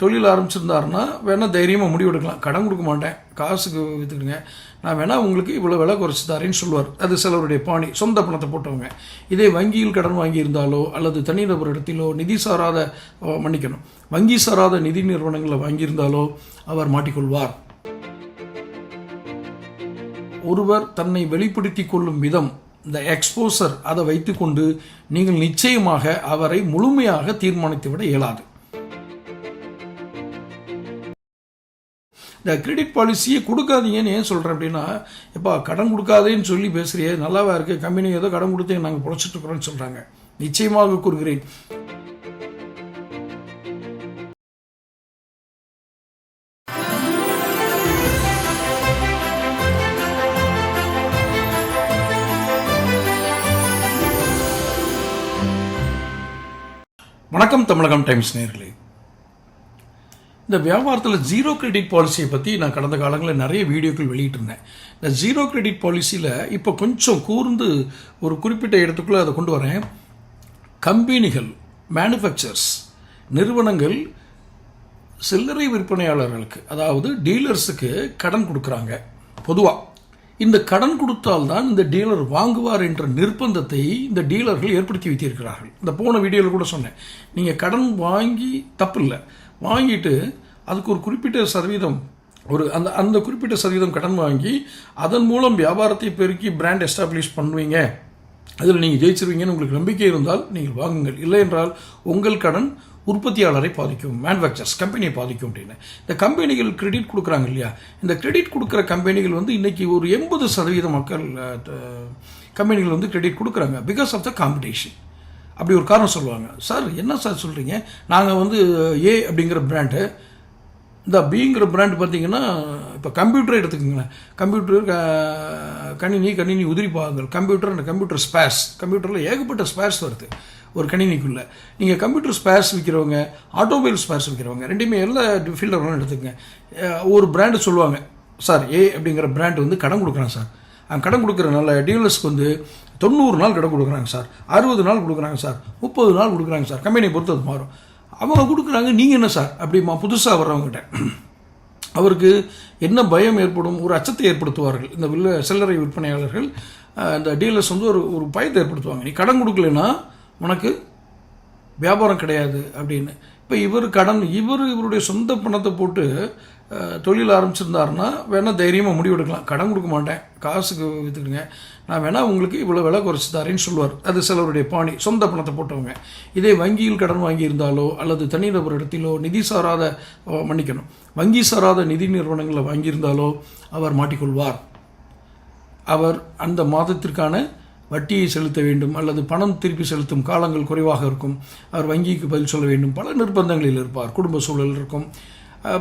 தொழில் ஆரம்பிச்சிருந்தாருன்னா வேணால் தைரியமாக முடிவு எடுக்கலாம். கடன் கொடுக்க மாட்டேன். காசுக்கு விற்றுக்கிடுங்க நான் வேணால் உங்களுக்கு இவ்வளோ விலை குறைச்சி தரேன்னு சொல்லுவார். அது சிலருடைய பாணி. சொந்த பணத்தை போட்டவங்க. இதே வங்கியில் கடன் வாங்கியிருந்தாலோ அல்லது தனிநபர் இடத்திலோ நிதி சாராத மன்னிக்கணும். வங்கி சாராத நிதி நிறுவனங்களில் வாங்கியிருந்தாலோ அவர் மாட்டிக்கொள்வார். ஒருவர் தன்னை வெளிப்படுத்தி கொள்ளும் விதம் இந்த எக்ஸ்போசர் அதை வைத்துக்கொண்டு நீங்கள் நிச்சயமாக அவரை முழுமையாக தீர்மானித்து விட இயலாது. இந்த கிரெடிட் பாலிசியை கொடுக்காதீங்கன்னு ஏன் சொல்கிறேன் அப்படின்னா எப்பா கடன் கொடுக்காதேன்னு சொல்லி பேசுறியே நல்லாவா இருக்குது கம்பெனி ஏதோ கடன் கொடுத்து நாங்கள் பொழைச்சிட்டு இருக்கிறோம்னு சொல்கிறாங்க நிச்சயமாக கூறுகிறேன். வணக்கம் தமிழகம் டைம்ஸ் நேர்களே. இந்த வியாபாரத்தில் ஜீரோ கிரெடிட் பாலிசியை பற்றி நான் கடந்த காலங்களில் நிறைய வீடியோக்கள் வெளியிட்டிருந்தேன். இந்த ஜீரோ கிரெடிட் பாலிசியில் இப்போ கொஞ்சம் கூர்ந்து ஒரு குறிப்பிட்ட இடத்துக்குள்ளே அதை கொண்டு வரேன். கம்பெனிகள் மேனுஃபேக்சர்ஸ் நிறுவனங்கள் சில்லறை விற்பனையாளர்களுக்கு அதாவது டீலர்ஸுக்கு கடன் கொடுக்குறாங்க பொதுவாக இந்த கடன் கொடுத்தால்தான் இந்த டீலர் வாங்குவார் என்ற நிர்பந்தத்தை இந்த டீலர்கள் ஏற்படுத்தி வைத்திருக்கிறார்கள். இந்த போன வீடியோவில் கூட சொன்னேன். நீங்கள் கடன் வாங்கி தப்பில்லை. வாங்கிட்டு அதுக்கு ஒரு குறிப்பிட்ட சதவீதம் ஒரு அந்த அந்த குறிப்பிட்ட சதவீதம் கடன் வாங்கி அதன் மூலம் வியாபாரத்தை பெருக்கி பிராண்ட் எஸ்டாப்ளிஷ் பண்ணுவீங்க. அதில் நீங்கள் ஜெயிச்சிருவீங்கன்னு உங்களுக்கு நம்பிக்கை இருந்தால் நீங்கள் வாங்குங்கள். இல்லை என்றால் உங்கள் கடன் உற்பத்தியாளரை பாதிக்கும் மேனுஃபேக்சர்ஸ் கம்பெனியை பாதிக்கும் அப்படின்னு. இந்த கம்பெனிகள் கிரெடிட் கொடுக்குறாங்க இல்லையா? இந்த கிரெடிட் கொடுக்குற கம்பெனிகள் வந்து இன்றைக்கி ஒரு எண்பது சதவீத மக்கள் கம்பெனிகள் வந்து கிரெடிட் கொடுக்குறாங்க பிகாஸ் ஆஃப் த காம்படிஷன் அப்படி ஒரு காரணம் சொல்லுவாங்க. சார் என்ன சார் சொல்கிறீங்க நாங்கள் வந்து ஏ அப்படிங்கிற பிராண்டு இந்த பிங்கிற பிராண்ட் பார்த்தீங்கன்னா இப்போ கம்ப்யூட்டரை எடுத்துக்கோங்களேன். கம்ப்யூட்டர் க- கணினி கணினி உதிரி பாகங்கள். கம்ப்யூட்டர் அந்த கம்ப்யூட்டர் ஸ்பேர்ஸ் கம்ப்யூட்டரில் ஏகப்பட்ட ஸ்பேர்ஸ் வருது. ஒரு கணினிக்குள்ளே. நீங்கள் கம்ப்யூட்டர் ஸ்பேர்ஸ் விற்கிறவங்க ஆட்டோமொபைல் ஸ்பேர்ஸ் விற்கிறவங்க ரெண்டுமே எல்லா ஃபீல்டர் வேணாலும் எடுத்துக்கங்க. ஒரு பிராண்டு சொல்லுவாங்க. சார் ஏ அப்படிங்கிற பிராண்ட் வந்து கடன் கொடுக்குறான் சார். கடன் கொடுக்குறனால டீலர்ஸ்க்கு வந்து தொண்ணூறு நாள் கடன் கொடுக்குறாங்க சார். அறுபது நாள் கொடுக்குறாங்க சார். முப்பது நாள் கொடுக்குறாங்க சார். கம்பெனியை பொறுத்து அது மாறும். அவங்க கொடுக்குறாங்க நீங்கள் என்ன சார்? அப்படிமா புதுசாக வர்றவங்ககிட்ட. அவருக்கு என்ன பயம் ஏற்படும்? ஒரு அச்சத்தை ஏற்படுத்துவார்கள். இந்த வில்ல சில்லறை விற்பனையாளர்கள் இந்த டீலர்ஸ் வந்து ஒரு ஒரு பயத்தை ஏற்படுத்துவாங்க. நீ கடன் கொடுக்கலனா உனக்கு வியாபாரம் கிடையாது அப்படின்னு. இப்போ இவர் கடன் இவர் இவருடைய சொந்த பணத்தை போட்டு தொழில் ஆரம்பிச்சிருந்தாருன்னா வேணால் தைரியமாக முடிவு எடுக்கலாம் கடன் கொடுக்க மாட்டேன். காசுக்கு விற்றுக்கிடுங்க நான் வேணால் உங்களுக்கு இவ்வளோ விலை குறைச்சி தரேன்னு சொல்லுவார். அது சிலருடைய பாணி. சொந்த பணத்தை போட்டவங்க. இதே வங்கியில் கடன் வாங்கியிருந்தாலோ அல்லது தனிநபர் இடத்திலோ நிதி சாராத மன்னிக்கணும். வங்கி சாராத நிதி நிறுவனங்களில் வாங்கியிருந்தாலோ அவர் மாட்டிக்கொள்வார். அவர் அந்த மாதத்திற்கான வட்டியை செலுத்த வேண்டும் அல்லது பணம் திருப்பி செலுத்தும் காலங்கள் குறைவாக இருக்கும். அவர் வங்கிக்கு பதில் சொல்ல வேண்டும். பல நிர்பந்தங்களில் இருப்பார். குடும்ப சூழல் இருக்கும்.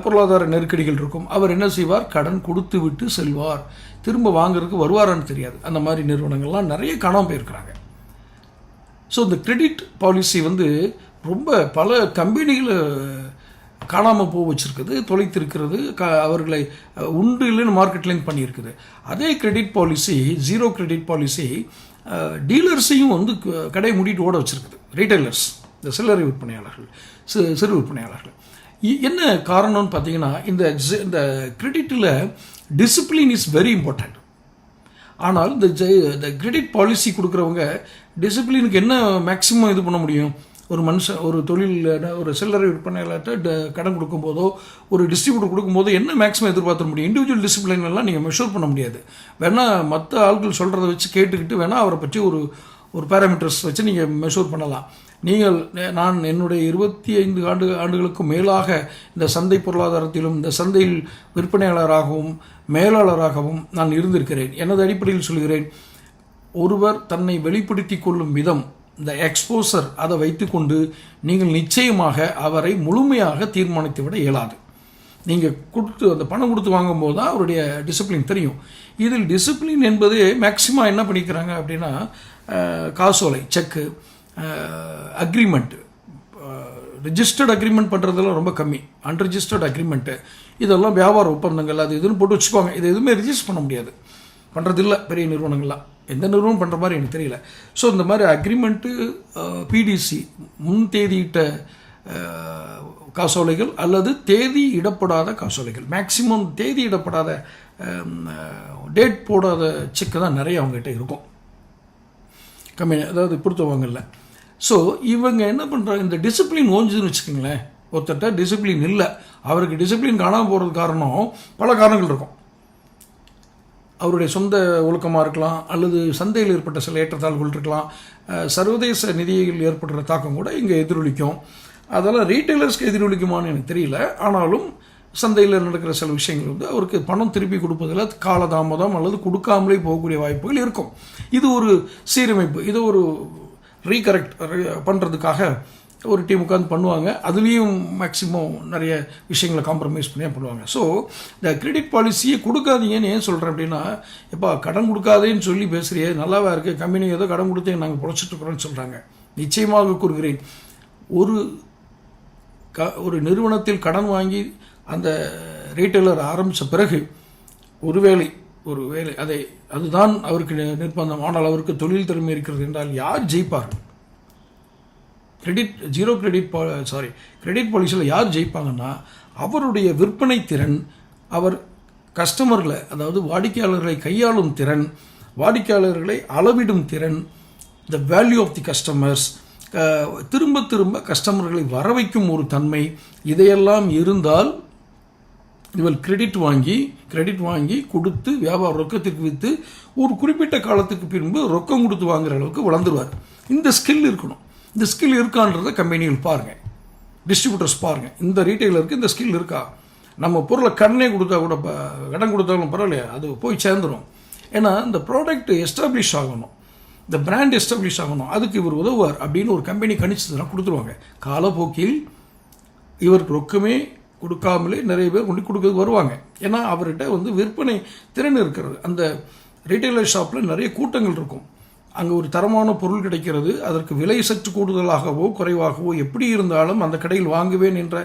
பொருளாதார நெருக்கடிகள் இருக்கும். அவர் என்ன செய்வார்? கடன் கொடுத்து விட்டு செல்வார். திரும்ப வாங்குறதுக்கு வருவாரான்னு தெரியாது. அந்த மாதிரி நிறுவனங்கள்லாம் நிறைய காணாமல் போயிருக்கிறாங்க. ஸோ இந்த கிரெடிட் பாலிசி வந்து ரொம்ப பல கம்பெனிகளை காணாமல் போக வச்சுருக்குது. தொலைத்திருக்கிறது. க அவர்களை உண்டு இல்லைன்னு மார்க்கெட்லேருந்து பண்ணியிருக்குது. அதே credit policy zero credit policy டீலர்ஸையும் வந்து கடையை மூடிட்டு ஓட வச்சுருக்குது. ரீட்டைலர்ஸ் இந்த சில்லறை விற்பனையாளர்கள் சி சிறு விற்பனையாளர்கள். இ- என்ன காரணம்னு பார்த்தீங்கன்னா இந்த இந்த கிரெடிட்டில் டிசிப்ளின் இஸ் வெரி இம்பார்ட்டண்ட் ஆனால் இந்த ஜெ இந்த கிரெடிட் பாலிசி கொடுக்குறவங்க டிசிப்ளினுக்கு என்ன மேக்ஸிமம் இது பண்ண முடியும்? ஒரு மனுஷன் ஒரு தொழில் ஒரு சில்லறை விற்பனையாளர்கிட்ட கடன் கொடுக்கும்போதோ ஒரு டிஸ்ட்ரிபியூட்டர் கொடுக்கும்போது என்ன மேக்ஸிமம் எதிர்பார்த்த முடியும்? இண்டிவிஜுவல் டிசிப்ளின்லாம் நீங்கள் மெஷூர் பண்ண முடியாது. வேணால் மற்ற ஆட்கள் சொல்கிறத வச்சு கேட்டுக்கிட்டு வேணால் அவரை பற்றி ஒரு ஒரு பேராமீட்டர்ஸ் வச்சு நீங்கள் மெஷூர் பண்ணலாம். நீங்கள் நான் என்னுடைய இருபத்தி ஐந்து ஆண்டு ஆண்டுகளுக்கும் மேலாக இந்த சந்தை பொருளாதாரத்திலும் இந்த சந்தையில் விற்பனையாளராகவும் மேலாளராகவும் நான் இருந்திருக்கிறேன். எனது அடிப்படையில் சொல்கிறேன் ஒருவர் தன்னை வெளிப்படுத்திக் கொள்ளும் விதம் இந்த எக்ஸ்போசர் அதை வைத்துக்கொண்டு நீங்கள் நிச்சயமாக அவரை முழுமையாக தீர்மானித்து விட இயலாது. நீங்கள் கொடுத்து அந்த பணம் கொடுத்து வாங்கும்போது தான் அவருடைய டிசிப்ளின் தெரியும். இதில் டிசிப்ளின் என்பது மேக்சிமம் என்ன பண்ணிக்கிறாங்க அப்படின்னா காசோலை செக்கு அக்ரிமெண்ட்டு ரிஜிஸ்டர்ட் அக்ரிமெண்ட் பண்ணுறதெல்லாம் ரொம்ப கம்மி. அன்ரிஜிஸ்டர்ட் அக்ரிமெண்ட்டு இதெல்லாம் வியாபார ஒப்பந்தங்கள் அது இதுன்னு போட்டு வச்சுக்குவாங்க இது எதுவுமே ரிஜிஸ்டர் பண்ண முடியாது. பண்ணுறதில்ல பெரிய நிறுவனங்கள்லாம். எந்த நிறுவனம் பண்ணுற மாதிரி எனக்கு தெரியல. ஸோ இந்த மாதிரி அக்ரிமெண்ட்டு பிடிசி முன் தேதியிட்ட காசோலைகள் அல்லது தேதி இடப்படாத காசோலைகள். மேக்சிமம் தேதி இடப்படாத டேட் போடாத செக்கு தான் நிறைய அவங்ககிட்ட இருக்கும். கம்மி அதாவது கொடுத்தவங்கல்ல ஸோ இவங்க என்ன பண்ணுறாங்க இந்த டிசிப்ளின் ஓஞ்சுதுன்னு வச்சுக்கோங்களேன். ஒருத்தட்ட டிசிப்ளின் இல்லை. அவருக்கு டிசிப்ளின் காணாமல் போகிறது காரணம் பல காரணங்கள் இருக்கும். அவருடைய சொந்த ஒழுக்கமாக இருக்கலாம் அல்லது சந்தையில் ஏற்பட்ட சில ஏற்றத்தாழ்வுகள் இருக்கலாம். சர்வதேச நிதியில் ஏற்படுற தாக்கம் கூட இங்கே எதிரொலிக்கும். அதெல்லாம் ரீட்டைலர்ஸ்க்கு எதிரொலிக்குமான்னு எனக்கு தெரியல. ஆனாலும் சந்தையில் நடக்கிற சில விஷயங்கள் வந்து அவருக்கு பணம் திருப்பி கொடுப்பதில் காலதாமதம் அல்லது கொடுக்காமலே போகக்கூடிய வாய்ப்புகள் இருக்கும். இது ஒரு சீரமைப்பு இது ஒரு ரீகரெக்ட் பண்ணுறதுக்காக ஒரு டீம் உட்காந்து பண்ணுவாங்க. அதுலேயும் மேக்ஸிமம் நிறைய விஷயங்களை காம்ப்ரமைஸ் பண்ணியே பண்ணுவாங்க. ஸோ இந்த கிரெடிட் பாலிசியை கொடுக்காதீங்கன்னு ஏன் சொல்கிறேன் அப்படின்னா எப்பா கடன் கொடுக்காதேன்னு சொல்லி பேசுறியே நல்லாவா இருக்குது கம்பெனி ஏதோ கடன் கொடுத்தே நாங்கள் பிழைச்சிட்ருக்குறோன்னு இருக்கிறோம்னு சொல்கிறாங்க நிச்சயமாக கூறுகிறேன். ஒரு க ஒரு நிறுவனத்தில் கடன் வாங்கி அந்த ரீட்டைலர் ஆரம்பித்த பிறகு ஒருவேளை ஒரு வேலை அதை அதுதான் அவருக்கு நிர்பந்தம். ஆனால் அவருக்கு தொழில் திறமை இருக்கிறது என்றால் யார் ஜெயிப்பார்கள்? Credit zero credit sorry credit பாலிசியில் யார் ஜெயிப்பாங்கன்னா அவருடைய விற்பனை திறன் அவர் கஸ்டமர்களை அதாவது வாடிக்கையாளர்களை கையாளும் திறன் வாடிக்கையாளர்களை அளவிடும் திறன் the value of the customers திரும்ப திரும்ப கஸ்டமர்களை வர வைக்கும் ஒரு தன்மை இதையெல்லாம் இருந்தால் இவள் கிரெடிட் வாங்கி கிரெடிட் வாங்கி கொடுத்து வியாபார ரொக்கத்திற்கு விற்று ஒரு குறிப்பிட்ட காலத்துக்கு பின்பு ரொக்கம் கொடுத்து வாங்குற அளவுக்கு வளர்ந்துருவார். இந்த ஸ்கில் இருக்கணும். இந்த ஸ்கில் இருக்கான்றத கம்பெனிகள் பாருங்கள் டிஸ்ட்ரிபியூட்டர்ஸ் பாருங்கள் இந்த ரீட்டைலருக்கு இந்த ஸ்கில் இருக்கா? நம்ம பொருளை கடனே கொடுத்தா கூட ப- கடன் கொடுத்தாலும் பரவாயில்லையா? அது போய் சேர்ந்துடும் ஏன்னா இந்த ப்ராடக்ட் எஸ்டாப்ளிஷ் ஆகணும். இந்த பிராண்ட் எஸ்டாப்ளிஷ் ஆகணும். அதுக்கு இவர் உதவுவார் அப்படின்னு ஒரு கம்பெனி கணிச்சதுன்னா கொடுத்துருவாங்க. காலப்போக்கில் இவருக்கு ரொக்கமே கொடுக்காமலே நிறைய பேர் கொண்டு கொடுக்க வருவாங்க. ஏன்னா அவர்கிட்ட வந்து விற்பனை திறன் இருக்கிறது. அந்த ரீட்டைலர் ஷாப்பில் நிறைய கூட்டங்கள் இருக்கும். அங்கே ஒரு தரமான பொருள் கிடைக்கிறது. அதற்கு விலை சற்று கூடுதலாகவோ குறைவாகவோ எப்படி இருந்தாலும் அந்த கடையில் வாங்குவேன் என்ற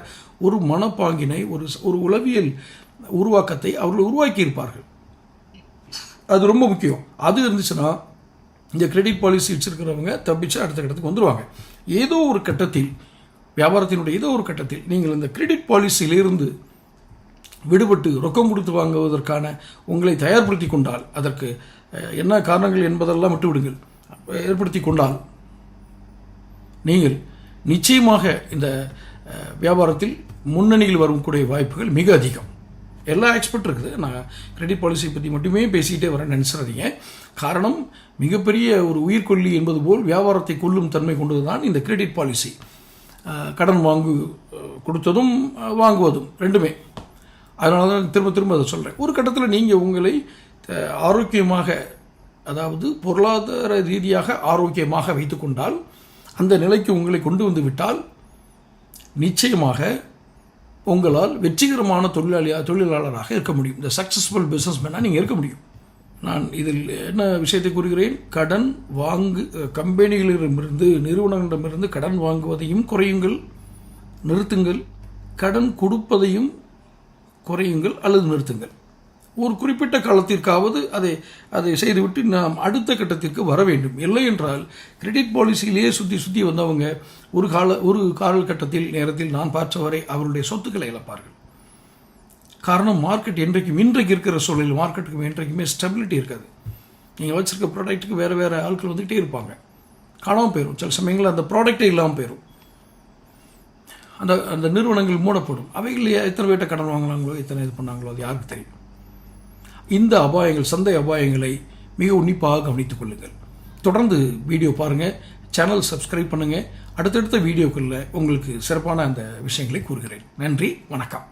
ஒரு மனப்பாங்கினை ஒரு ஒரு உளவியல் உருவாக்கத்தை அவர்கள் உருவாக்கியிருப்பார்கள். அது ரொம்ப முக்கியம். அது இருந்துச்சுன்னா இந்த கிரெடிட் பாலிசி வச்சுருக்கிறவங்க தப்பிச்சு அடுத்த கட்டத்துக்கு வந்துடுவாங்க ஏதோ ஒரு கட்டத்தில் வியாபாரத்தினுடைய ஏதோ ஒரு கட்டத்தில் நீங்கள் இந்த கிரெடிட் பாலிசியிலிருந்து விடுபட்டு ரொக்கம் கொடுத்து வாங்குவதற்கான உங்களை தயார்படுத்தி கொண்டால் அதற்கு என்ன காரணங்கள் என்பதெல்லாம் விட்டுவிடுங்கள். ஏற்படுத்தி கொண்டால் நீங்கள் நிச்சயமாக இந்த வியாபாரத்தில் முன்னணியில் வரக்கூடிய வாய்ப்புகள் மிக அதிகம். எல்லா எக்ஸ்பர்ட் இருக்குது. நான் கிரெடிட் பாலிசி பற்றி மட்டுமே பேசிக்கிட்டே வரேன் நினச்சிடாதீங்க. காரணம் மிகப்பெரிய ஒரு உயிர்கொல்லி என்பது போல் வியாபாரத்தை கொல்லும் தன்மை கொண்டது தான் இந்த கிரெடிட் பாலிசி கடன் வாங்கு கொடுத்ததும் வாங்குவதும் ரெண்டுமே. அதனால தான் திரும்ப திரும்ப அதை சொல்கிறேன் ஒரு கட்டத்தில் நீங்கள் உங்களை ஆரோக்கியமாக அதாவது பொருளாதார ரீதியாக ஆரோக்கியமாக வைத்துக்கொண்டால் அந்த நிலைக்கு உங்களை கொண்டு வந்து விட்டால் நிச்சயமாக உங்களால் வெற்றிகரமான தொழிலாளியாக தொழிலாளராக இருக்க முடியும். இந்த சக்ஸஸ்ஃபுல் பிஸ்னஸ்மேனாக நீங்கள் இருக்க முடியும். நான் இதில் என்ன விஷயத்தை கூறுகிறேன்? கடன் வாங்கு கம்பெனிகளிடமிருந்து நிறுவனங்களிடமிருந்து கடன் வாங்குவதையும் குறையுங்கள் நிறுத்துங்கள். கடன் கொடுப்பதையும் குறையுங்கள் அல்லது நிறுத்துங்கள். ஒரு குறிப்பிட்ட காலத்திற்காவது அதை அதை செய்துவிட்டு நாம் அடுத்த கட்டத்திற்கு வர வேண்டும். இல்லை என்றால் கிரெடிட் பாலிசியிலேயே சுற்றி சுற்றி வந்தவங்க ஒரு கால ஒரு காலகட்டத்தில் நேரத்தில் நான் பார்த்தவரை அவருடைய சொத்துக்களை இழப்பார்கள். காரணம் மார்க்கெட் என்றைக்கும் இன்றைக்கு இருக்கிற சூழலில் மார்க்கெட்டுக்கு என்றைக்குமே ஸ்டெபிலிட்டி இருக்காது. நீங்கள் வச்சுருக்க ப்ராடக்ட்டுக்கு வேறு வேறு ஆட்கள் வந்துக்கிட்டே இருப்பாங்க. காணாமல் போயிடும் சில சமயங்களில் அந்த ப்ராடக்டே இல்லாமல் போயிடும் அந்த அந்த நிறுவனங்கள் மூடப்படும். அவைகள் எத்தனை பேர்கிட்ட கடன் வாங்கினாங்களோ எத்தனை இது பண்ணாங்களோ அது யாருக்கு தெரியும்? இந்த அபாயங்கள் சந்தை அபாயங்களை மிக உன்னிப்பாக கவனித்துக் கொள்ளுங்கள். தொடர்ந்து வீடியோ பாருங்கள் சேனல் சப்ஸ்கிரைப் பண்ணுங்கள் அடுத்தடுத்த வீடியோக்களில் உங்களுக்கு சிறப்பான அந்த விஷயங்களை கூறுகிறேன். நன்றி வணக்கம்.